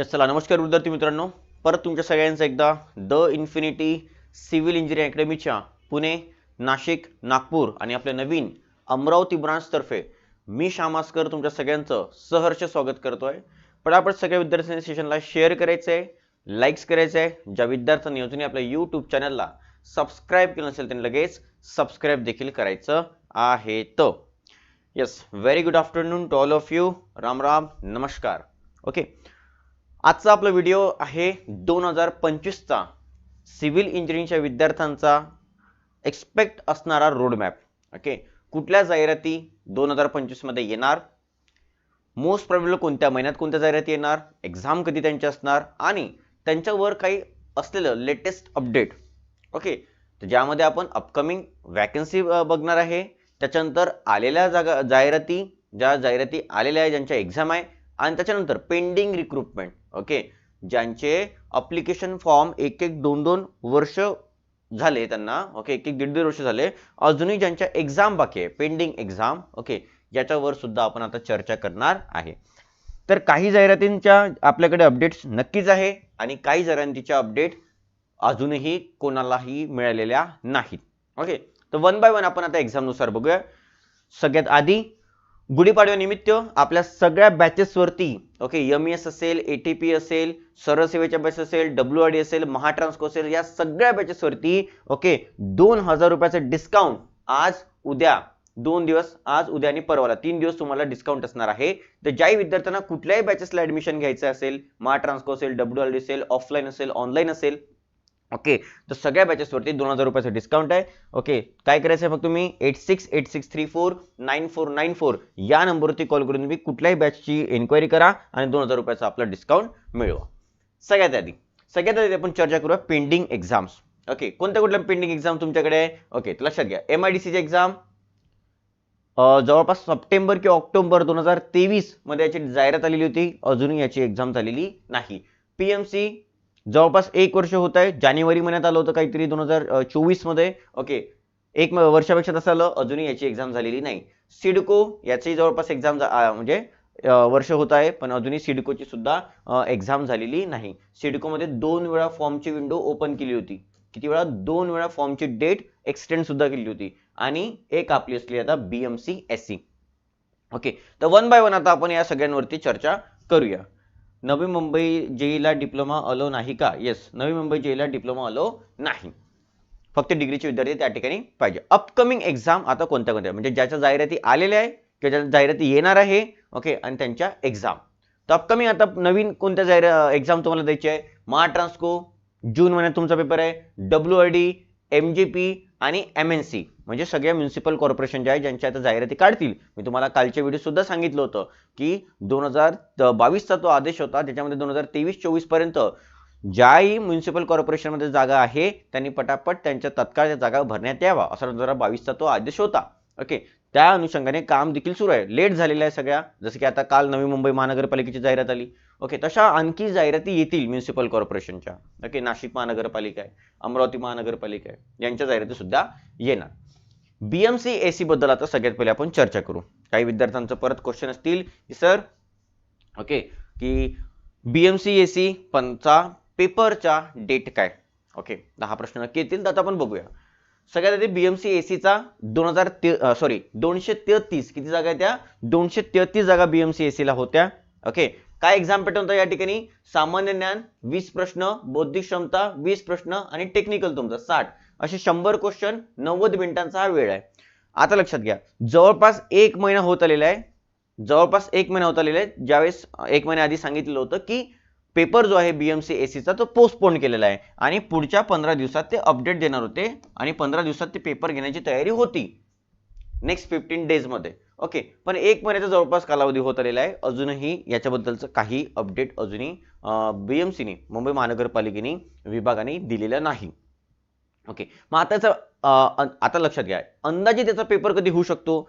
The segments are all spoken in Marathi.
यस चला नमस्कार विद्यार्थी मित्रांनो. परत तुमच्या सगळ्यांचं एकदा द इन्फिनिटी सिव्हिल इंजिनिअरिंग अकॅडमीच्या पुणे नाशिक नागपूर आणि आपल्या नवीन अमरावती ब्रांचतर्फे मी श्यामास्कर तुमच्या सगळ्यांचं सहर्ष स्वागत करतोय. पटापट सगळ्या विद्यार्थ्यांनी सेशनला शेअर करायचं आहे लाईक्स करायचं आहे ज्या विद्यार्थ्यांनी अजूनही आपल्या यूट्यूब चॅनलला सबस्क्राईब केलं नसेल त्यांनी लगेच सबस्क्राईब देखील करायचं आहे. तर yes very good afternoon to all of you Ram Ram नमस्कार. ओके आजचा आपला व्हिडिओ आहे दोन हजार पंचवीसचा सिव्हिल इंजिनिअरिंगच्या विद्यार्थ्यांचा एक्सपेक्ट असणारा रोडमॅप ओके कुठल्या जाहिराती दोन हजार पंचवीसमध्ये येणार? मोस्ट प्रॉब्लेम कोणत्या महिन्यात कोणत्या जाहिराती येणार? एक्झाम कधी त्यांची असणार? आणि त्यांच्यावर काही असलेलं लेटेस्ट अपडेट ओके तर ज्यामध्ये आपण अपकमिंग वॅकन्सी बघणार आहे. त्याच्यानंतर आलेल्या जागा जाहिराती ज्या जाहिराती आलेल्या आहे ज्यांच्या एक्झाम आहे आणि त्याच्यानंतर पेंडिंग रिक्रुटमेंट ओके ज्यांचे अप्लिकेशन फॉर्म एक एक दोन दोन वर्ष झाले त्यांना ओके एक एक दीड दीड वर्ष झाले. अजूनही ज्यांच्या एक्झाम बाकी आहे पेंडिंग एक्झाम ओके याच्यावर सुद्धा आपण आता चर्चा करणार आहे. तर काही जाहिरातींच्या आपल्याकडे अपडेट्स नक्कीच आहे आणि काही जाहिरातीच्या अपडेट अजूनही कोणालाही मिळालेल्या नाहीत. ओके तर वन बाय वन आपण आता एक्झामनुसार बघूया. सगळ्यात आधी गुढीपाडव्यानिमित्त आपल्या सगळ्या बॅचेसवरती ओके एम एस असेल ए टी पी असेल सरसेवेच्या बॅच असेल डब्ल्यू आर डी असेल महाट्रान्सको असेल या सगळ्या बॅचेसवरती ओके दोन हजार रुपयाचं डिस्काउंट आज उद्या दोन दिवस आज उद्या आणि परवाला तीन दिवस तुम्हाला डिस्काउंट असणार आहे. तर ज्याही विद्यार्थ्यांना कुठल्याही बॅचेसला ऍडमिशन घ्यायचं असेल महाट्रान्सको असेल डब्ल्यू आर डी असेल ऑफलाईन असेल ऑनलाईन असेल ओके? तर सगळ्या बॅचेसवरती दोन हजार रुपयाचं डिस्काउंट आहे. ओके? काय करायचं आहे फक्त तुम्ही? Eight six eight six three four nine four nine four या नंबरवरती कॉल करून तुम्ही कुठल्याही बॅचची एन्क्वायरी करा आणि दोन हजार रुपयाचा आपला डिस्काउंट मिळवा. सगळ्यात आधी सगळ्यात आधी आपण चर्चा करूया पेंडिंग एक्झाम्स ओके? कोणत्या कुठल्या पेंडिंग एक्झाम तुमच्याकडे आहे? ओके तर लक्षात घ्या. एम आय डी सीची एक्झाम जवळपास सप्टेंबर किंवा ऑक्टोबर दोन हजार तेवीसमध्ये याची जाहिरात आलेली होती. अजूनही याची एक्झाम झालेली नाही. पीएमसी जवळपास एक वर्ष होत आहे. जानेवारी महिन्यात आलं होतं काहीतरी दोन हजार चोवीसमध्ये ओके. एक वर्षापेक्षा तसं आलं अजूनही याची एक्झाम झालेली नाही. सिडको याची जवळपास एक्झाम म्हणजे वर्ष होत आहे पण अजूनही सिडकोची सुद्धा एक्झाम झालेली नाही. सिडकोमध्ये दोन वेळा फॉर्मची विंडो ओपन केली होती. किती वेळा? दोन वेळा फॉर्मची डेट एक्सटेंड सुद्धा केली होती. आणि एक आपली असली आता बीएमसी एस सी ओके. तर वन बाय वन आता आपण या सगळ्यांवरती चर्चा करूया. नवी मुंबई जेईला डिप्लोमा अलो नाही का? येस नवी मुंबई जेईला डिप्लोमा अलो नाही. फक्त डिग्रीचे विद्यार्थी त्या ठिकाणी पाहिजे. अपकमिंग एक्झाम आता कोणत्या कोणत्या? म्हणजे ज्याच्या जाहिराती आलेल्या आहे किंवा ज्याच्या जाहिराती येणार आहे ओके आणि त्यांच्या एक्झाम तर अपकमिंग आता नवीन कोणत्या जाहिरा एक्झाम तुम्हाला द्यायची आहे? महाट्रान्सको जून महिन्यात तुमचा पेपर आहे. W R D M G P आणि एम एन सी म्हणजे सगळ्या म्युन्सिपल कॉर्पोरेशन ज्या आहे ज्यांच्या आता जाहिराती काढतील. मी तुम्हाला कालच्या व्हिडिओसुद्धा सांगितलं होतं की दोन हजार बावीसचा तो आदेश होता त्याच्यामध्ये दोन हजार तेवीस चोवीसपर्यंत ज्याही म्युन्सिपल कॉर्पोरेशनमध्ये जागा आहे त्यांनी पटापट त्यांच्या तत्काळ जागा भरण्यात यावा असा दोन हजार बावीसचा तो आदेश होता. ओके त्या अनुषंगाने काम देखील सुरू आहे. लेट झालेल्या आहे सगळ्या. जसं की आता काल नवी मुंबई महानगरपालिकेची जाहिरात आली. ओके तशा आणखी जाहिराती येतील म्युन्सिपल कॉर्पोरेशनच्या ओके नाशिक महानगरपालिका आहे अमरावती महानगरपालिका आहे यांच्या जाहिराती सुद्धा येणार. बीएमसी एसी बद्दल आता सगळ्यात पहिले आपण चर्चा करू. काही विद्यार्थ्यांचं परत क्वेश्चन असतील की सर ओके की बीएमसी एसी पंचा पेपरचा डेट काय? ओके दहा हा प्रश्न नक्की येतील तर आता आपण बघूया. सगळ्यात आधी बीएमसी एसीचा दोन हजार ते सॉरी दोनशे तेहतीस किती जागा आहेत त्या? दोनशे तेहतीस जागा बीएमसी एसीला होत्या. ओके काय एक्झाम पॅटर्न होता या ठिकाणी? सामान्य ज्ञान वीस प्रश्न बौद्धिक क्षमता वीस प्रश्न आणि टेक्निकल तुमचा साठ. असे शंभर क्वेश्चन नव्वद मिनिटांचा हा वेळ आहे. आता लक्षात घ्या. जवळपास एक महिना होत आलेला आहे. जवळपास एक महिना होत आलेला आहे. ज्यावेळेस एक महिन्या आधी सांगितलेलं होतं की पेपर जो आहे बीएमसी एसीचा तो पोस्टपोन केलेला आहे. आणि पुढच्या पंधरा दिवसात ते अपडेट देणार होते आणि पंधरा दिवसात ते पेपर घेण्याची तयारी होती. नेक्स्ट फिफ्टीन डेजमध्ये ओके पण एक महिन्याचा जवळपास कालावधी होत आलेला आहे. अजूनही याच्याबद्दलचं काही अपडेट अजूनही बी एम सीने मुंबई महानगरपालिकेने विभागाने दिलेलं नाही. ओके मग आता आता लक्षात घ्या. अंदाजे त्याचा पेपर कधी होऊ शकतो?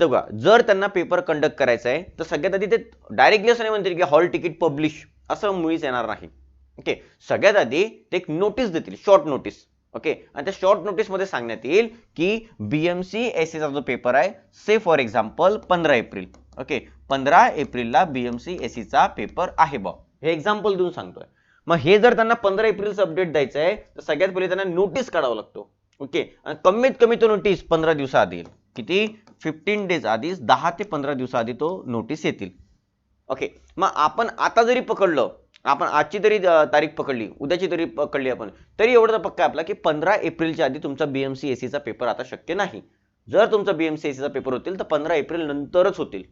तर बघा जर त्यांना पेपर कंडक्ट करायचा आहे तर सगळ्यात आधी ते डायरेक्टली असं नाही म्हणतील की हॉल तिकीट पब्लिश असं मुळीच येणार नाही. ओके सगळ्यात आधी ते एक नोटीस देतील शॉर्ट नोटीस ओके आणि त्या शॉर्ट नोटीसमध्ये सांगण्यात येईल की बीएमसी एस चा जो पेपर आहे से फॉर एक्झाम्पल पंधरा एप्रिल. ओके पंधरा एप्रिलला बीएमसी एस चा पेपर आहे बा हे एक्झाम्पल देऊन सांगतोय. मग हे जर त्यांना पंधरा एप्रिलचं अपडेट द्यायचं आहे तर सगळ्यात पहिले त्यांना नोटीस काढावा लागतो. ओके आणि कमीत कमी तो नोटीस पंधरा दिवसाआधी येईल. किती? फिफ्टीन डेज आधीच दहा ते पंधरा दिवसाआधी तो नोटीस येतील. ओके मग आपण आता जरी पकडलं आपण आजची तरी तारीख पकडली उद्याची तरी पकडली आपण. तरी एवढं तर पक्का आपला की पंधरा एप्रिलच्या आधी तुमचा बीएमसी एसीचा पेपर आता शक्य नाही. जर तुमचा बीएमसी एसीचा पेपर होतील तर पंधरा एप्रिल नंतरच होतील.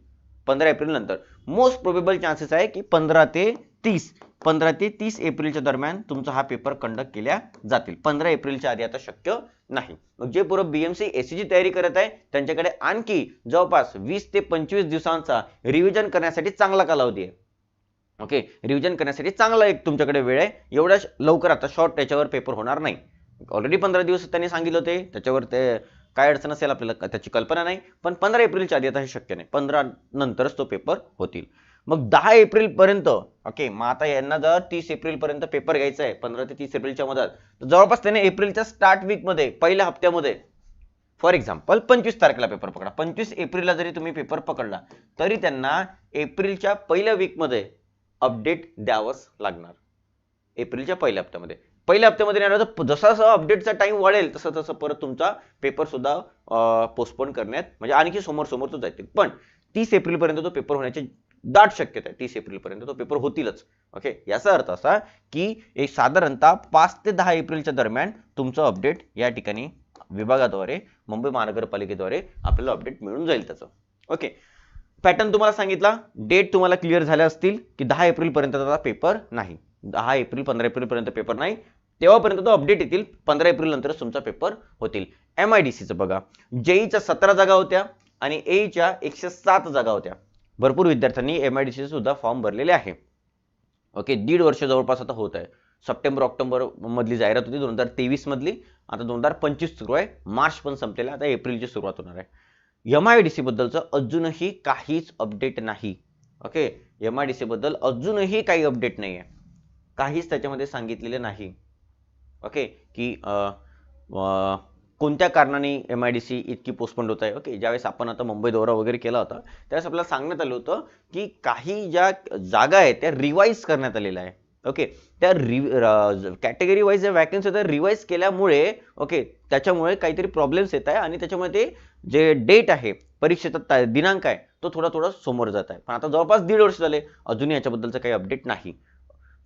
पंधरा एप्रिल नंतर. मोस्ट प्रोबेबल चान्सेस आहे की पंधरा ते तीस पंधरा ते तीस एप्रिलच्या दरम्यान तुमचा हा पेपर कंडक्ट केल्या जातील. पंधरा एप्रिलच्या आधी आता शक्य नाही. मग जे पूर्व बीएमसी एसीची तयारी करत आहे त्यांच्याकडे आणखी जवळपास वीस ते पंचवीस दिवसांचा रिव्हिजन करण्यासाठी चांगला कालावधी आहे. ओके रिव्हिजन करण्यासाठी चांगला एक तुमच्याकडे वेळ आहे. एवढ्या लवकर आता शॉर्ट त्याच्यावर पेपर होणार नाही. ऑलरेडी पंधरा दिवस त्यांनी सांगितलं होते. त्याच्यावर ते काय अडचण असेल आपल्याला त्याची कल्पना नाही. पण पंधरा एप्रिलच्या आधी आता हे शक्य नाही. पंधरा नंतरच तो पेपर होतील. मग दहा एप्रिल पर्यंत ओके मग आता यांना जर तीस एप्रिल पर्यंत पेपर घ्यायचा आहे पंधरा ते तीस एप्रिलच्या मधात तर जवळपास त्याने एप्रिलच्या स्टार्ट वीकमध्ये पहिल्या हप्त्यामध्ये फॉर एक्झाम्पल पंचवीस तारखेला पेपर पकडा. पंचवीस एप्रिलला जरी तुम्ही पेपर पकडला तरी त्यांना एप्रिलच्या पहिल्या वीकमध्ये अपडेट द्यावंच लागणार. एप्रिलच्या पहिल्या हप्त्यामध्ये. पहिल्या हप्त्यामध्ये येणार जसा जसा अपडेटचा टाइम वाढेल तसं तसं परत तुमचा पेपर सुद्धा पोस्टपोन करण्यात म्हणजे आणखी समोर समोर तो जातील. पण तीस एप्रिल पर्यंत तो पेपर होण्याची दाट शक्यता आहे. तीस एप्रिल पर्यंत तो पेपर होतीलच. ओके याचा अर्थ असा की एक साधारणतः पाच ते दहा एप्रिलच्या दरम्यान तुमचं अपडेट या ठिकाणी विभागाद्वारे मुंबई महानगरपालिकेद्वारे आपल्याला अपडेट मिळून जाईल त्याचं. ओके पॅटर्न तुम्हाला सांगितला. डेट तुम्हाला क्लिअर झाल्या असतील की दहा एप्रिल पर्यंत त्याचा पेपर नाही. दहा एप्रिल पंधरा एप्रिल पर्यंत पेपर नाही. तेव्हापर्यंत तो अपडेट येतील. पंधरा एप्रिल नंतरच तुमचा पेपर होतील. एम आय डी सीचं बघा. जेईच्या सतरा जागा होत्या आणि एईच्या एकशे सात जागा होत्या. भरपूर विद्यार्थ्यांनी एम आय डी सीचे सुद्धा फॉर्म भरलेले आहे. ओके दीड वर्ष जवळपास आता होत आहे. सप्टेंबर ऑक्टोबर मधली जाहिरात होती दोन हजार तेवीस मधली. आता दोन हजार पंचवीस सुरू आहे. मार्च पण संपलेला. आता एप्रिलची सुरुवात होणार आहे. एम आय डी सीबद्दलचं अजूनही काहीच अपडेट नाही. Okay M I D C बद्दल अजूनही काही अपडेट नाही आहे काहीच त्याच्यामध्ये सांगितलेले नाही. ओके की कोणत्या कारणाने एम आय डी सी इतकी पोस्टपोंड होत आहे? ओके ज्यावेळेस आपण आता मुंबई दौरा वगैरे केला होता त्यावेळेस आपल्याला सांगण्यात आलं होतं की काही ज्या जागा आहेत त्या रिवाईज करण्यात आलेल्या आहे ओके. त्या कॅटेगरी वाईज ज्या वॅकन्सी होत्या रिवाईज केल्यामुळे ओके त्याच्यामुळे काहीतरी प्रॉब्लेम्स येत आहे आणि त्याच्यामुळे ते जे डेट आहे परीक्षेचा दिनांक आहे तो थोडा थोडा समोर जात आहे. पण आता जवळपास दीड वर्ष झाले अजूनही याच्याबद्दलचं काही अपडेट नाही.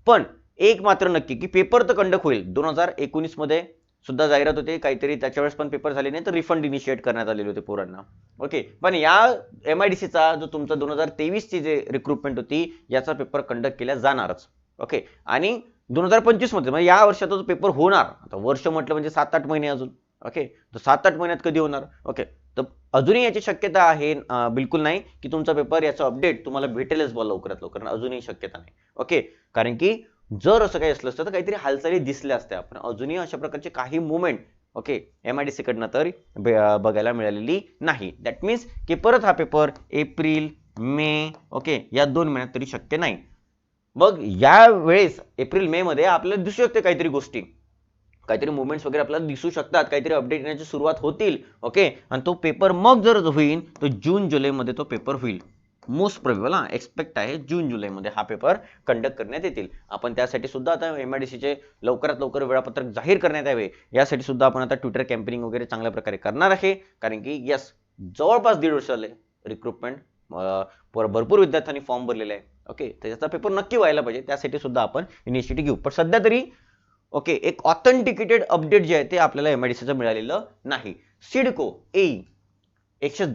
पण एक मात्र नक्की की पेपर तर कंडक्ट होईल. दोन हजार एकोणीसमध्ये सुद्धा जाहिरात होते काहीतरी त्याच्या वेळेस पण पेपर झाले नाही तर रिफंड इनिशिएट करण्यात आलेले होते पोरांना. ओके पण या एम आय डी सीचा जो तुमचा दोन हजार तेवीसची जे रिक्रुटमेंट होती याचा पेपर कंडक्ट केला जाणारच. ओके. आणि दोन हजार पंचवीसमध्ये म्हणजे या वर्षाचा जो पेपर होणार आता वर्ष म्हटलं म्हणजे सात आठ महिने अजून ओके. तर सात आठ महिन्यात कधी होणार? ओके. तर अजूनही याची शक्यता आहे बिलकुल नाही की तुमचा पेपर याचा अपडेट तुम्हाला भेटेलच बा लवकरात लवकर अजूनही शक्यता नाही. ओके. कारण की जर असं काही असलं असतं तर काहीतरी हालचाली दिसल्या असत्या. पण अजूनही अशा प्रकारचे काही movement okay M I D सीकडनं तर बघायला मिळालेली नाही. दॅट मीन्स की परत हा पेपर एप्रिल मे ओके या दोन महिन्यात तरी शक्य नाही. मग या वेळेस एप्रिल मे मध्ये आपल्याला दिसू शकते काहीतरी गोष्टी. काहीतरी मुवमेंट्स वगैरे आपल्याला दिसू शकतात काहीतरी अपडेट येण्याची सुरुवात होतील ओके आणि तो पेपर मग जर होईल तर जून जुलैमध्ये तो पेपर होईल. मोस्ट प्रोबेबल हा एक्सपेक्ट आहे जून जुलैमध्ये हा पेपर कंडक्ट करण्यात येतील. आपण त्यासाठी सुद्धा आता एम आय डी सीचे लवकरात लवकर वेळापत्रक जाहीर करण्यात यावे. यासाठी सुद्धा आपण आता ट्विटर कॅम्पेनिंग वगैरे चांगल्या प्रकारे करणार आहे. कारण की यस जवळपास दीड वर्ष झाले रिक्रुटमेंट भरपूर विद्यार्थ्यांनी फॉर्म भरलेले आहे. ओके त्याचा पेपर नक्की व्हायला पाहिजे. त्यासाठी सुद्धा आपण इनिशिएटिव्ह घेऊ. पण सध्या तरी ओके एक ऑथेंटिकेटेड अपडेट जे आहे ते आपल्याला एम आय डी सीचं मिळालेलं नाही. सिडको ए एकशे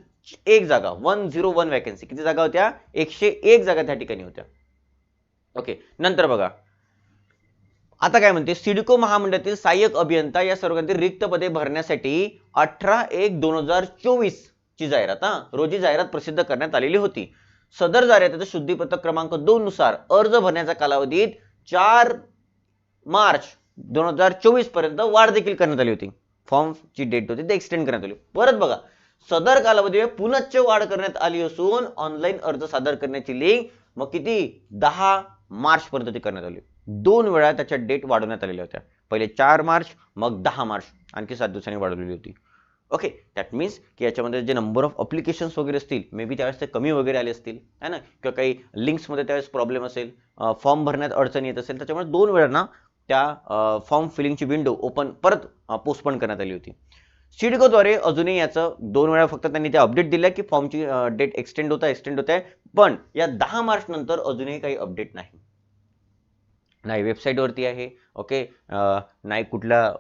एक जागा वन झिरो वन वॅकन्सी किती जागा होत्या? एकशे एक जागा त्या ठिकाणी होत्या. ओके नंतर बघा. आता काय म्हणते? सिडको महामंडळातील सहाय्यक अभियंता या सर्वांतील रिक्त पदे भरण्यासाठी अठरा एक दोन हजार चोवीस ची जाहिरात हा. रोजी जाहिरात प्रसिद्ध करण्यात आलेली होती. सदर जाहिरातीचा शुद्धीपत्रक क्रमांक दोन नुसार. अर्ज भरण्याच्या कालावधीत चार मार्च दोन हजार चोवीसपर्यंत वाढ देखील करण्यात आली होती. फॉर्मची डेट होती ते एक्सटेंड करण्यात आली परत बघा सदर कालावधी पुनश्च वाढ करण्यात आली असून ऑनलाईन अर्ज सादर करण्याची लिंक मग किती? दहा मार्च पर्यंत ती करण्यात आली. दोन वेळा त्याच्या डेट वाढवण्यात आलेल्या होत्या. पहिले चार मार्च मग दहा मार्च. आणखी सात दिवसांनी वाढवलेली होती. ओके दॅट मीन्स की याच्यामध्ये जे नंबर ऑफ अप्लिकेशन्स वगैरे असतील मे बी त्यावेळेस ते कमी वगैरे आले असतील है ना? किंवा काही लिंक्समध्ये त्यावेळेस प्रॉब्लेम असेल फॉर्म भरण्यात अडचण येत असेल त्याच्यामुळे दोन वेळा ना त्या फॉर्म फिलिंगची विंडो ओपन परत पोस्टपोन करण्यात आली होती. सिडकोद्वारे अजूनही याचं दोन वेळा फक्त त्यांनी ते अपडेट दिलं की फॉर्मची डेट एक्सटेंड होता एक्सटेंड होत आहे पण या दहा मार्च नंतर अजूनही काही अपडेट नाही. नाही वेबसाईटवरती आहे. ओके नाही कुठला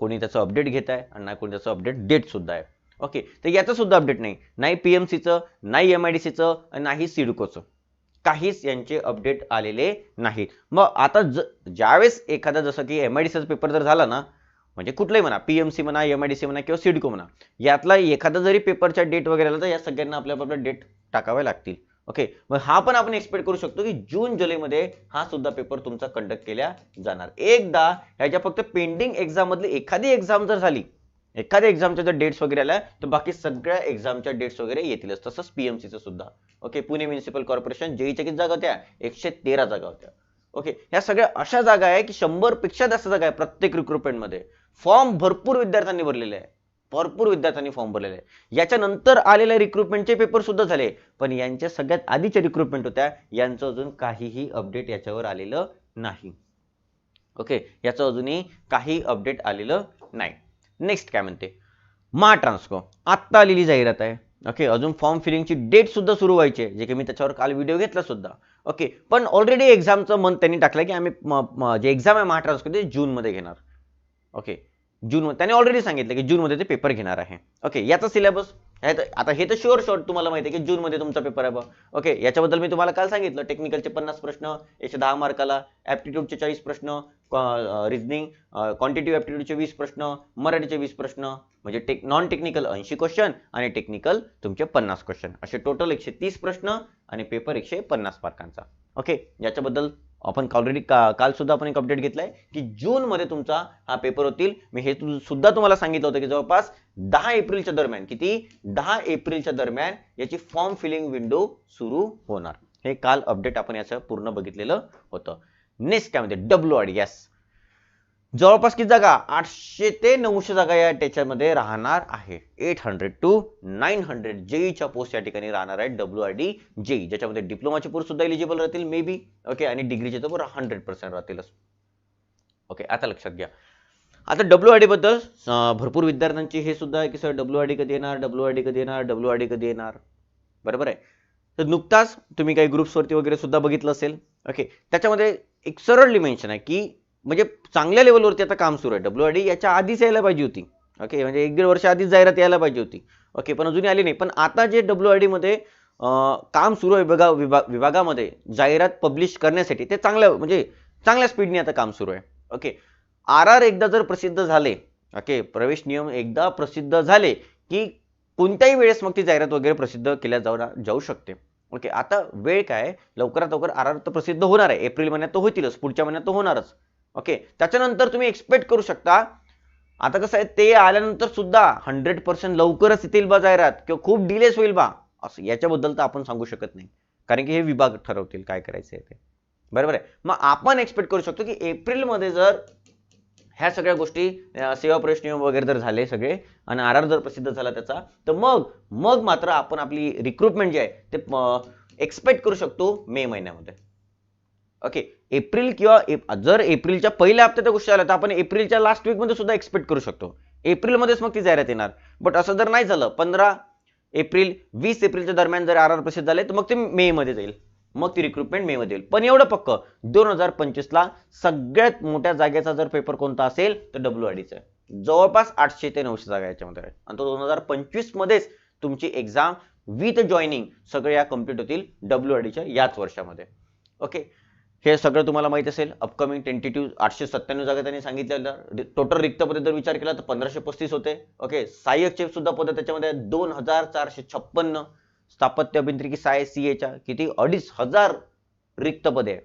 कोणी त्याचं अपडेट घेत आहे आणि नाही कोणी त्याचं अपडेट डेट सुद्धा आहे. ओके तर याचं सुद्धा अपडेट नाही. नाही पी एम सीचं नाही एम आय डी सीचं नाही सिडकोचं. काहीच यांचे अपडेट आलेले नाहीत. मग आता ज ज्यावेळेस एखादा जसं की एम आय डी सीचा पेपर जर झाला ना म्हणजे कुठलाही म्हणा पी एम सी म्हणा एम आय डी सी म्हणा किंवा सिडको म्हणा यातला एखादा जरी पेपरच्या डेट वगैरे आला तर या सगळ्यांना आपल्या आपल्या डेट टाकावे लागतील. ओके मग हा पण आपण एक्सपेक्ट करू शकतो की जून जुलैमध्ये हा सुद्धा पेपर तुमचा कंडक्ट केला जाणार. एकदा ह्याच्या फक्त पेंडिंग एक्झाम मधली एखादी एक्झाम जर झाली एखाद्या एक्झामच्या जर डेट्स वगैरे आल्या तर बाकी सगळ्या एक्झामच्या डेट्स वगैरे येतीलच. तसंच पीएमसीचं सुद्धा. ओके पुणे म्युन्सिपल कॉर्पोरेशन जेईच्या किती जागा होत्या? एकशे तेरा जागा होत्या. ओके ह्या सगळ्या अशा जागा आहे की शंभरपेक्षा जास्त जागा आहे प्रत्येक रिक्रुटमेंटमध्ये फॉर्म भरपूर विद्यार्थ्यांनी भरलेले आहे. भरपूर विद्यार्थ्यांनी फॉर्म भरलेले याच्यानंतर आलेल्या रिक्रुटमेंटचे पेपर सुद्धा झाले. पण यांच्या सगळ्यात आधीच्या रिक्रुटमेंट होत्या. यांचं अजून काहीही अपडेट याच्यावर आलेलं नाही. ओके याचं अजूनही काही अपडेट आलेलं नाही. नेक्स्ट काय म्हणते? मा ट्रान्सको. आत्ता आलेली जाहिरात आहे. ओके अजून फॉर्म फिलिंगची डेट सुद्धा सुरू व्हायची आहे जे की मी त्याच्यावर काल व्हिडिओ घेतला सुद्धा. ओके पण ऑलरेडी एक्झामचं मन त्यांनी टाकलं की आम्ही जे एक्झाम आहे महाट्रान्सको ते जूनमध्ये घेणार. ओके जून त्याने ऑलरेडी सांगितलं की जूनमध्ये ते पेपर घेणार आहे. ओके याचा सिलेबस आता हे तर शुअर शॉर्ट तुम्हाला माहिती आहे की जूनमध्ये तुमचा पेपर आहे बा ओके याच्याबद्दल मी तुम्हाला काल सांगितलं टेक्निकलचे पन्नास प्रश्न एकशे दहा मार्काला ॲप्टिट्यूडचे चाळीस प्रश्न रिझनिंग क्वांटिटिव्ह ॲप्टिट्यूडचे वीस प्रश्न मराठीचे वीस प्रश्न म्हणजे टेक नॉन टेक्निकल ऐंशी क्वेश्चन आणि टेक्निकल तुमचे पन्नास क्वेश्चन असे टोटल एकशे तीस प्रश्न आणि पेपर एकशे पन्नास मार्कांचा. ओके याच्याबद्दल आपण ऑलरेडी का काल सुद्धा आपण एक अपडेट घेतलाय की जूनमध्ये तुमचा हा पेपर होतील. मी हे सुद्धा तुम्हाला सांगितलं होतं की जवळपास दहा एप्रिलच्या दरम्यान किती? दहा एप्रिलच्या दरम्यान याची फॉर्म फिलिंग विंडो सुरू होणार. हे काल अपडेट आपण याचं पूर्ण बघितलेलं होतं. नेक्स्ट काय म्हणते? डब्ल्यू आर यस जवळपास किती जागा? आठशे ते नऊशे जागा या त्याच्यामध्ये राहणार आहे. Eight hundred to nine hundred जेईच्या post या ठिकाणी राहणार आहे डब्ल्यू आर डी जेई ज्याच्यामध्ये डिप्लोमाचे पोस्ट सुद्धा एलिजिबल राहतील मे बी ओके आणि डिग्रीचे तर हंड्रेड पर्सेंट राहतीलच ओके आता लक्षात घ्या. आता डब्ल्यू आर डी बद्दल भरपूर विद्यार्थ्यांची हे सुद्धा आहे की सर डब्ल्यू आर डी कधी येणार? डब्ल्यू आर डी कधी येणार? डब्ल्यू आर डी कधी येणार? बरोबर आहे? तर नुकताच तुम्ही काही ग्रुप्सवरती वगैरे सुद्धा बघितलं असेल. ओके त्याच्यामध्ये एक सरळली मेन्शन आहे की म्हणजे चांगल्या लेवलवरती आता काम सुरू आहे. डब्ल्यू आर डी याच्या आधीच यायला पाहिजे होती. ओके म्हणजे एक दीड वर्ष आधीच जाहिरात यायला पाहिजे होती. ओके पण अजूनही आली नाही. पण आता जे डब्ल्यू आरमध्ये काम सुरू आहे विभागा विभा विभागामध्ये जाहिरात पब्लिश करण्यासाठी ते चांगल्या म्हणजे चांगल्या स्पीडने आता काम सुरू आहे. ओके आर आर एकदा जर प्रसिद्ध झाले ओके प्रवेश नियम एकदा प्रसिद्ध झाले की कोणत्याही वेळेस मग ती जाहिरात वगैरे प्रसिद्ध केल्या जाऊ जाऊ शकते. ओके आता वेळ काय? लवकरात लवकर आर आर तर प्रसिद्ध होणार आहे. एप्रिल महिन्यात तो होतीलच. पुढच्या महिन्यात तो होणारच. ओके त्याच्यानंतर तुम्ही एक्सपेक्ट करू शकता. आता कसं आहे ते आल्यानंतर सुद्धा हंड्रेड पर्सेंट लवकरच येतील बा जाहिरात किंवा खूप डिलेस होईल बा. असं याच्याबद्दल तर आपण सांगू शकत नाही. कारण की हे विभाग ठरवतील काय करायचं आहे ते. बरोबर आहे? मग आपण एक्सपेक्ट करू शकतो की एप्रिलमध्ये जर ह्या सगळ्या गोष्टी सेवा प्रवेश नियम वगैरे जर झाले सगळे आणि आर आर जर प्रसिद्ध झाला त्याचा तर मग मग मात्र आपण आपली रिक्रुटमेंट जे आहे ते एक्सपेक्ट करू शकतो मे महिन्यामध्ये. ओके एप्रिल किंवा जर एप्रिलच्या पहिल्या हप्त्यात गोष्टी आल्या तर आपण एप्रिलच्या लास्ट वीकमध्ये सुद्धा एक्सपेक्ट करू शकतो. एप्रिलमध्येच मग ती जाहिरात येणार. बट असं जर नाही झालं पंधरा एप्रिल वीस एप्रिलच्या दरम्यान जर आर आर प्रसिद्ध झाले तर मग ते मे मध्ये जाईल. मग ती रिक्रुटमेंट मे मध्ये येईल. पण एवढं पक्क दोन हजार पंचवीसला सगळ्यात मोठ्या जागेचा जर पेपर कोणता असेल तर डब्ल्यू आडीचा जवळपास आठशे ते नऊशे जागा याच्यामध्ये आहे आणि तो दोन हजार पंचवीस मध्येच तुमची एक्झाम विथ जॉईनिंग सगळे या कंप्लीट होतील डब्ल्यू आडीच्या याच वर्षामध्ये. ओके हे सगळं तुम्हाला माहीत असेल. अपकमिंग टेंटेटिव्ह आठशे सत्त्याण्णव जागा त्यांनी सांगितलेलं. टोटल रिक्त पदे जर विचार केला तर पंधराशे पस्तीस होते. ओके सहाय्यकचे सुद्धा पद त्याच्यामध्ये दोन हजार चारशे छप्पन्न स्थापत्य अभियांत्रिकी साय सी एच्या किती? अडीच हजार रिक्त पदे आहे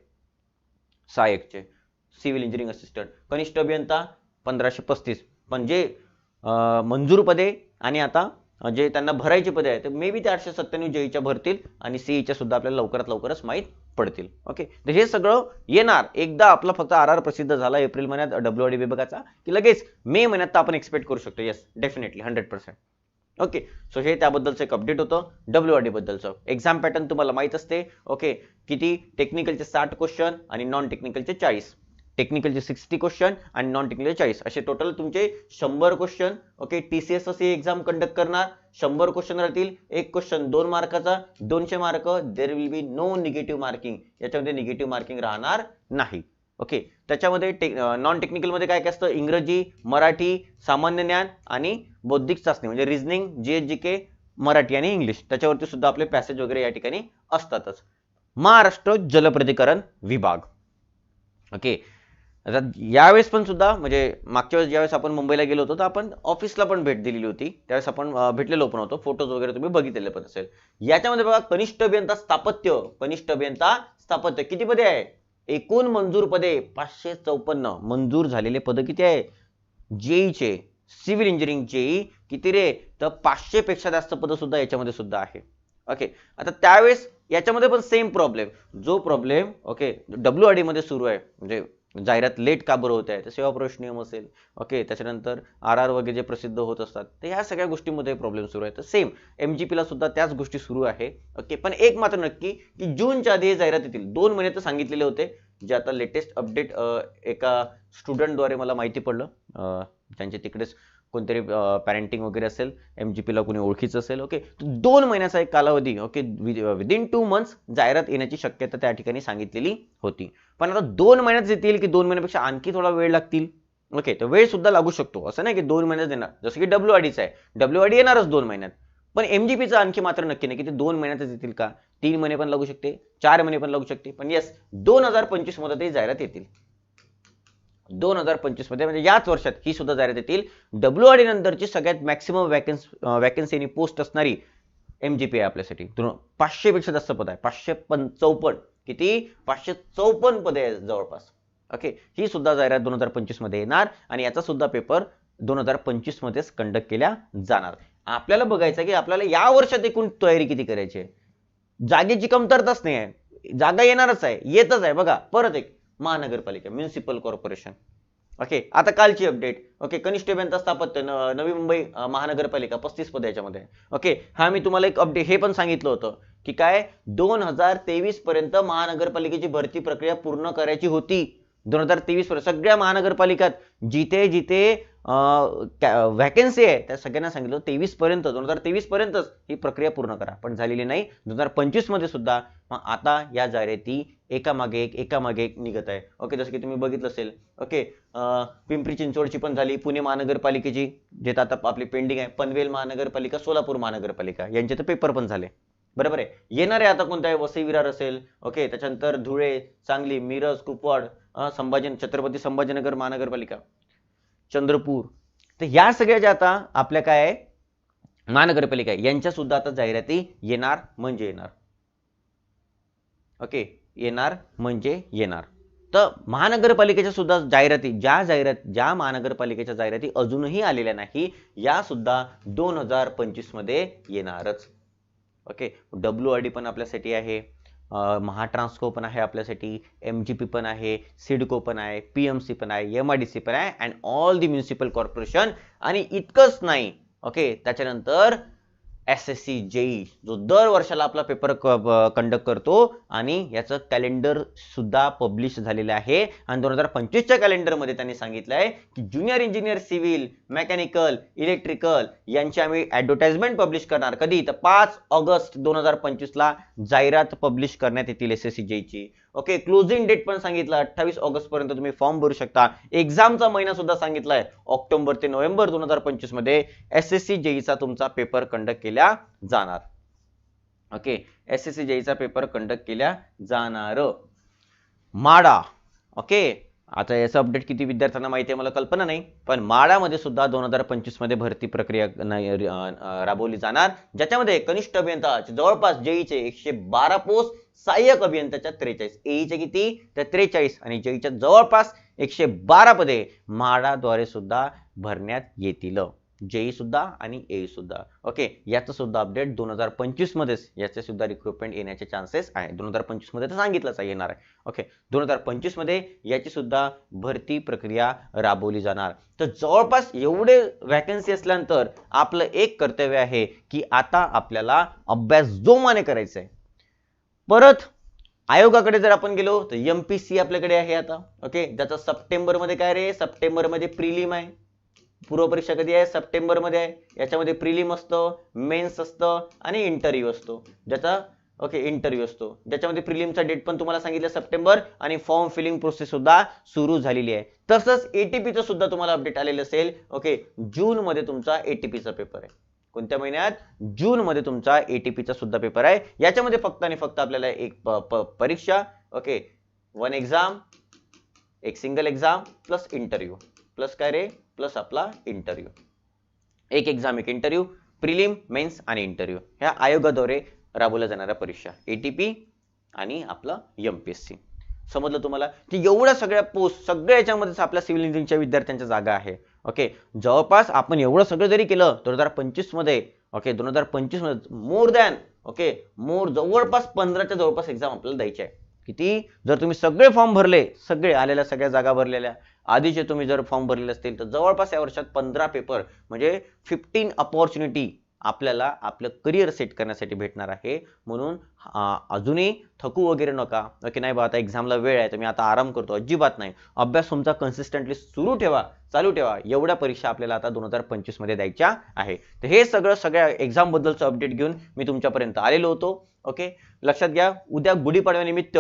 सहाय्यकचे सिव्हिल इंजिनिअरिंग असिस्टंट कनिष्ठ अभियंता पंधराशे पस्तीस. पण जे मंजूर पदे आणि आता जे त्यांना भरायची पदे आहेत मे बी ते आठशे सत्त्याण्णव जेईच्या भरतील आणि सीईच्या सुद्धा आपल्याला लवकरात लवकरच माहीत पडतील. ओके तर हे सगळं येणार. एकदा आपला फक्त आर आर प्रसिद्ध झाला एप्रिल महिन्यात डब्ल्यू आर डी विभागाचा की लगेच मे महिन्यात तर आपण एक्सपेक्ट करू शकतो. Yes definitely hundred percent okay so हे त्याबद्दलचं एक अपडेट होतं. डब्ल्यू आर डी बद्दलचं. एक्झाम पॅटर्न तुम्हाला माहीत असते. ओके किती टेक्निकलचे साठ क्वेश्चन आणि नॉन टेक्निकलचे चाळीस. टेक्निकलचे सिक्स्टी क्वेश्चन आणि नॉन टेक्निकल चाळीस. असे टोटल तुमचे शंभर question okay T C S असे एक्झाम कंडक्ट करणार. शंभर क्वेश्चन राहतील. एक क्वेश्चन दोन मार्काचा दोनशे mark. There will be no negative marking याच्यामध्ये निगेटिव्ह मार्किंग राहणार नाही. ओके त्याच्यामध्ये टे नॉन टेक्निकलमध्ये काय काय असतं? इंग्रजी मराठी सामान्य ज्ञान आणि बौद्धिक चाचणी म्हणजे reasoning G H G K Marathi आणि इंग्लिश त्याच्यावरती सुद्धा आपले पॅसेज वगैरे या ठिकाणी असतातच. महाराष्ट्र जलप्राधिकरण विभाग. ओके आता यावेळेस पण सुद्धा म्हणजे मागच्या वेळेस ज्यावेळेस आपण मुंबईला गेलो होतो तर आपण ऑफिसला पण भेट दिलेली होती. त्यावेळेस आपण भेटलेलो पण होतो. फोटोज वगैरे तुम्ही बघितलेले पण असेल. याच्यामध्ये बघा कनिष्ठ अभियंता स्थापत्य. कनिष्ठ अभियंता स्थापत्य. किती पदे आहे? एकूण मंजूर पदे पाचशे चौपन्न. मंजूर झालेले पद किती आहे? जेईचे सिव्हिल इंजिनिअरिंगचे किती रे? तर पाचशे पेक्षा जास्त पद सुद्धा याच्यामध्ये सुद्धा आहे. ओके आता त्यावेळेस याच्यामध्ये पण सेम प्रॉब्लेम जो problem okay W R D मध्ये सुरू आहे. म्हणजे जाहिरात लेट का बरं होत आहे? तर सेवा प्रवेश नियम असेल. ओके त्याच्यानंतर आर आर वगैरे जे प्रसिद्ध होत असतात तर ह्या सगळ्या गोष्टींमध्ये प्रॉब्लेम सुरू आहे. तर सेम एम जी पीला सुद्धा त्याच गोष्टी सुरू आहे. ओके पण एक मात्र नक्की की जूनच्या आधी जाहिरात येतील. दोन महिने तर सांगितलेले होते. जे आता लेटेस्ट अपडेट एका स्टुडंटद्वारे मला माहिती पडलं. त्यांचे तिकडेच कोणतरी पॅरेंटिंग वगैरे असेल एम जी पीला कोणी ओळखीचं असेल ओके दोन महिन्याचा एक कालावधी ओके विदिन टू मंथ्स जाहिरात येण्याची शक्यता त्या ठिकाणी सांगितलेली होती. पण आता दोन महिन्यात येतील की दोन महिन्यापेक्षा आणखी थोडा वेळ लागतील? ओके तर वेळ सुद्धा लागू शकतो. असं नाही की दोन महिन्यात येणार जसं की डब्ल्यू आडीचं आहे. डब्ल्यू आडी येणारच दोन महिन्यात. पण एमजीपीचं आणखी मात्र नक्की नाही की ते दोन महिन्यातच येतील का? तीन महिने पण लागू शकते चार महिने पण लागू शकते. पण येस दोन हजार पंचवीसमध्ये ते जाहिरात येतील. दोन हजार पंचवीसमध्ये म्हणजे याच वर्षात ही सुद्धा जाहिरात येतील. डब्ल्यू आर डी नंतरची सगळ्यात मॅक्सिमम वॅकन्स वॅकन्सी आणि पोस्ट असणारी एमजीपी आहे आपल्यासाठी. दोन- पाचशे पेक्षा जास्त पद आहे. पाचशे पं चौपन्न. किती? पाचशे चौपन्न पदे आहे जवळपास. ओके ही सुद्धा जाहिरात दोन हजार पंचवीसमध्ये येणार आणि याचा सुद्धा पेपर दोन हजार पंचवीस मध्येच कंडक्ट केल्या जाणार. आपल्याला बघायचं की आपल्याला या वर्षात एकूण तयारी किती करायची आहे? जागेची कमतरताच नाही आहे. जागा येणारच आहे. येतच आहे. बघा परत एक. महानगरपालिका म्युन्सिपल कॉर्पोरेशन ओके आता कालची अपडेट ओके कनिष्ठ अभियंता स्थापत्य नवी मुंबई महानगरपालिका पस्तीस पद याच्यामध्ये. ओके हा मी तुम्हाला एक अपडेट हे पण सांगितलं होतं की काय? दोन हजार तेवीस पर्यंत महानगरपालिकेची भरती प्रक्रिया पूर्ण करायची होती. दोन हजार तेवीस पर्यंत सगळ्या महानगरपालिकात जिथे जिथे व्हॅकन्सी आहे त्या सगळ्यांना सांगितलं तेवीस पर्यंत दोन हजार तेवीस पर्यंतच ही प्रक्रिया पूर्ण करा. पण झालेली नाही. दोन हजार पंचवीसमध्ये सुद्धा मग आता या जाहिराती एकामागे एक एकामागे एक निघत आहे. ओके जसं की तुम्ही बघितलं असेल. ओके पिंपरी चिंचवडची पण झाली पुणे महानगरपालिकेची जे आता आपली पेंडिंग आहे पनवेल महानगरपालिका सोलापूर महानगरपालिका यांचे तर पेपर पण झाले. बरोबर आहे? येणारे आता कोणता आहे वसई विरार असेल ओके त्याच्यानंतर धुळे सांगली मिरज कुपवाड संभाजी छत्रपती संभाजीनगर महानगरपालिका. चंद्रपूर. तर या सगळ्या ज्या आता आपल्या काय आहे? महानगरपालिका आहे. यांच्या सुद्धा आता जाहिराती येणार म्हणजे येणार. ओके येणार म्हणजे येणार. तर महानगरपालिकेच्या सुद्धा जाहिराती ज्या जाहिरात ज्या महानगरपालिकेच्या जाहिराती अजूनही आलेल्या नाही या सुद्धा दोन हजार पंचवीसमध्ये येणारच. ओके डब्ल्यू आर डी पण आपल्यासाठी आहे. महाट्रान्सको पण आहे आपल्यासाठी एम जी पी पण आहे सिडको पण आहे पी एम सी पण आहे एम आय डी सी पण आहे and all the municipal corporation आणि इतकंच नाही ओके त्याच्यानंतर एस एस सी जेई जो दर वर्षाला आपला पेपर कंडक्ट करतो आणि याचं कॅलेंडर सुद्धा पब्लिश झालेलं आहे. आणि दोन हजार पंचवीसच्या कॅलेंडरमध्ये त्यांनी सांगितलं आहे की junior engineer civil mechanical electrical यांची आम्ही ऍडव्हर्टाइजमेंट पब्लिश करणार. कधी? तर पाच ऑगस्ट दोन हजार पंचवीसला जाहिरात पब्लिश करण्यात येतील एस एस सी जेईची ओके क्लोजिंग डेट पण सांगितलं. अठ्ठावीस ऑगस्ट पर्यंत तुम्ही फॉर्म भरू शकता. एक्झामचा महिना सुद्धा सांगितलाय. ऑक्टोबर ते नोव्हेंबर दोन हजार पंचवीसमध्ये एस एस सी जेईचा तुमचा पेपर कंडक्ट केल्या जाणार. ओके एस एस सी जेईचा पेपर कंडक्ट केल्या जाणार. माडा. ओके आता याचं अपडेट किती विद्यार्थ्यांना माहिती आहे मला कल्पना नाही पण माडामध्ये सुद्धा दोन हजार पंचवीसमध्ये भरती प्रक्रिया नाही, राबवली जाणार ज्याच्यामध्ये कनिष्ठ अभियंता जवळपास जेईचे एकशे बारा पोस्ट सहाय्यक अभियंत्याच्या त्रेचाळीस एईचे किती? तर त्रेचाळीस आणि जेईच्या जवळपास एकशे बारा पदे म्हाडाद्वारे सुद्धा भरण्यात येतील. जेई सुद्धा आणि ए सुद्धा. ओके याचं सुद्धा अपडेट दोन हजार पंचवीस मध्येच याचे सुद्धा रिक्रुटमेंट येण्याचे चान्सेस आहे. दोन हजार पंचवीसमध्ये तर सांगितलंच येणार आहे. ओके दोन हजार पंचवीसमध्ये याची सुद्धा भरती प्रक्रिया राबवली जाणार. तर जवळपास एवढे वॅकन्सी असल्यानंतर आपलं एक कर्तव्य आहे की आता आपल्याला अभ्यास जोमाने करायचा आहे परत आयोगाकडे जर आपण गेलो तर एमपीसी आपल्याकडे आहे आता. ओके ज्याचा सप्टेंबरमध्ये काय रे? सप्टेंबरमध्ये प्रिलिम आहे. पूर्व परीक्षा कधी आहे? सप्टेंबरमध्ये आहे. याच्यामध्ये प्रिलिम असतं मेन्स असतं आणि इंटरव्ह्यू असतो. ज्याचा ओके इंटरव्ह्यू असतो. ज्याच्यामध्ये प्रिलिमचा डेट पण तुम्हाला सांगितलं सप्टेंबर आणि फॉर्म फिलिंग प्रोसेस सुद्धा सुरू झालेली आहे. तसंच एटीपीचं सुद्धा तुम्हाला अपडेट आलेलं असेल ओके जून मध्ये तुमचा एटीपीचा पेपर आहे. कोणत्या महिन्यात? जून मध्ये तुमचा एटीपीचा सुद्धा पेपर आहे. याच्यामध्ये फक्त आणि फक्त आपल्याला एक परीक्षा ओके वन एक्झाम एक single exam plus interview plus काय रे? प्लस आपला इंटरव्ह्यू एक एक्झाम एक इंटरव्ह्यू प्रिलिम मेन्स आणि इंटरव्ह्यू ह्या आयोगाद्वारे राबवल्या जाणाऱ्या परीक्षा. एटीपी आणि आपलं सी समजलं तुम्हाला? की एवढ्या सगळ्या पोस्ट सगळ्या याच्यामध्येच आपल्या सिव्हिल इंजिनिअरिंगच्या विद्यार्थ्यांच्या जागा आहे. ओके जवळपास आपण एवढं सगळं जरी केलं दोन हजार पंचवीसमध्ये ओके दोन हजार पंचवीसमध्ये मोर दॅन ओके मोर जवळपास पंधराच्या जवळपास एक्झाम आपल्याला द्यायची आहे किती? जर तुम्ही सगळे फॉर्म भरले सगळे आलेल्या सगळ्या जागा भरलेल्या आधीचे तुम्ही जर फॉर्म भरलेले असतील तर जवळपास या वर्षात पंधरा पेपर म्हणजे फिफ्टीन अपॉर्च्युनिटी आपल्याला आपलं करिअर सेट करण्यासाठी भेटणार आहे. म्हणून अजूनही थकू वगैरे नका. ओके नाही बा आता एक्झामला वेळ आहे तर मी आता आराम करतो. अजिबात नाही. अभ्यास तुमचा कन्सिस्टंटली सुरू ठेवा चालू ठेवा. एवढ्या परीक्षा आपल्याला आता दोन हजार पंचवीसमध्ये द्यायच्या आहे. तर हे सगळं सगळ्या एक्झामबद्दलचं अपडेट घेऊन मी तुमच्यापर्यंत आलेलो होतो. ओके लक्षात घ्या उद्या गुढीपाडव्यानिमित्त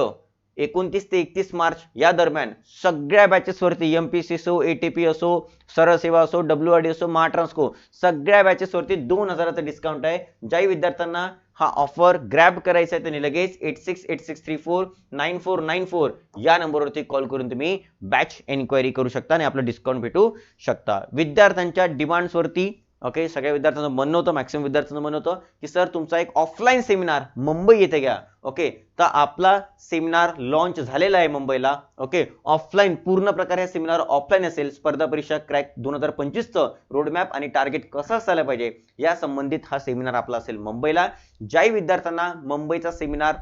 एकोणतीस ते एकतीस मार्च या दरम्यान सगळ्या बॅचेसवरती एम पी सी असो एटीपी असो सरळ सेवा असो डब्ल्यू आर डी असो महाट्रान्सको सगळ्या बॅचेसवरती दोन हजाराचा डिस्काउंट आहे. ज्याही विद्यार्थ्यांना हा ऑफर ग्रॅब करायचा आहे त्यांनी लगेच eight six eight six three four nine four nine four या नंबरवरती कॉल करून तुम्ही बॅच एन्क्वायरी करू शकता आणि आपलं डिस्काउंट भेटू शकता. विद्यार्थ्यांच्या डिमांड्सवरती ओके सगळ्या विद्यार्थ्यांचं म्हणणं होतं मॅक्सिमम विद्यार्थ्यांचं म्हणणं होतं की सर तुमचा एक ऑफलाईन सेमिनार मुंबई येथे घ्या. ओके तर आपला सेमिनार लॉन्च झालेला आहे मुंबईला. ओके ऑफलाईन पूर्ण प्रकारे सेमिनार ऑफलाईन असेल. स्पर्धा परीक्षा क्रॅक दोन हजार पंचवीसचं रोडमॅप आणि टार्गेट कसं असायला पाहिजे या संबंधित हा सेमिनार आपला असेल मुंबईला. ज्याही विद्यार्थ्यांना मुंबईचा सेमिनार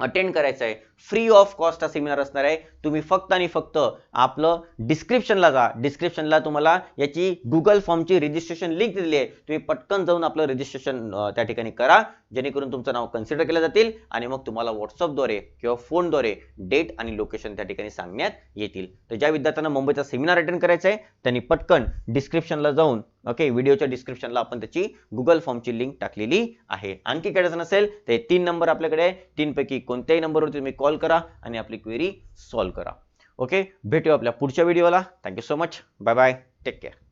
अटेंड करायचं आहे. फ्री ऑफ कॉस्ट हा सेमिनार असणार आहे. तुम्ही फक्त आणि फक्त आपलं डिस्क्रिप्शनला जा. डिस्क्रिप्शनला तुम्हाला याची गुगल फॉर्मची रजिस्ट्रेशन लिंक दिलेली आहे. तुम्ही पटकन जाऊन आपलं रजिस्ट्रेशन त्या ठिकाणी करा. जेणेकरून तुमचं नाव कन्सिडर केलं जातील आणि मग तुम्हाला व्हॉट्सअपद्वारे किंवा फोनद्वारे डेट आणि लोकेशन त्या ठिकाणी सांगण्यात येतील. तर ज्या विद्यार्थ्यांना मुंबईचा सेमिनार अटेंड करायचा आहे त्यांनी पटकन डिस्क्रिप्शनला जाऊन ओके व्हिडिओच्या डिस्क्रिप्शनला आपण त्याची गुगल फॉर्मची लिंक टाकलेली आहे. आणखी करायचं नसेल तर तीन नंबर आपल्याकडे तीनपैकी तीन पैकी कोणत्याही नंबरवरती तुम्ही कॉल करा आणि आपली क्वेरी सॉल्व्ह करा. ओके भेटूया आपल्या पुढच्या व्हिडिओला thank you so much bye bye take care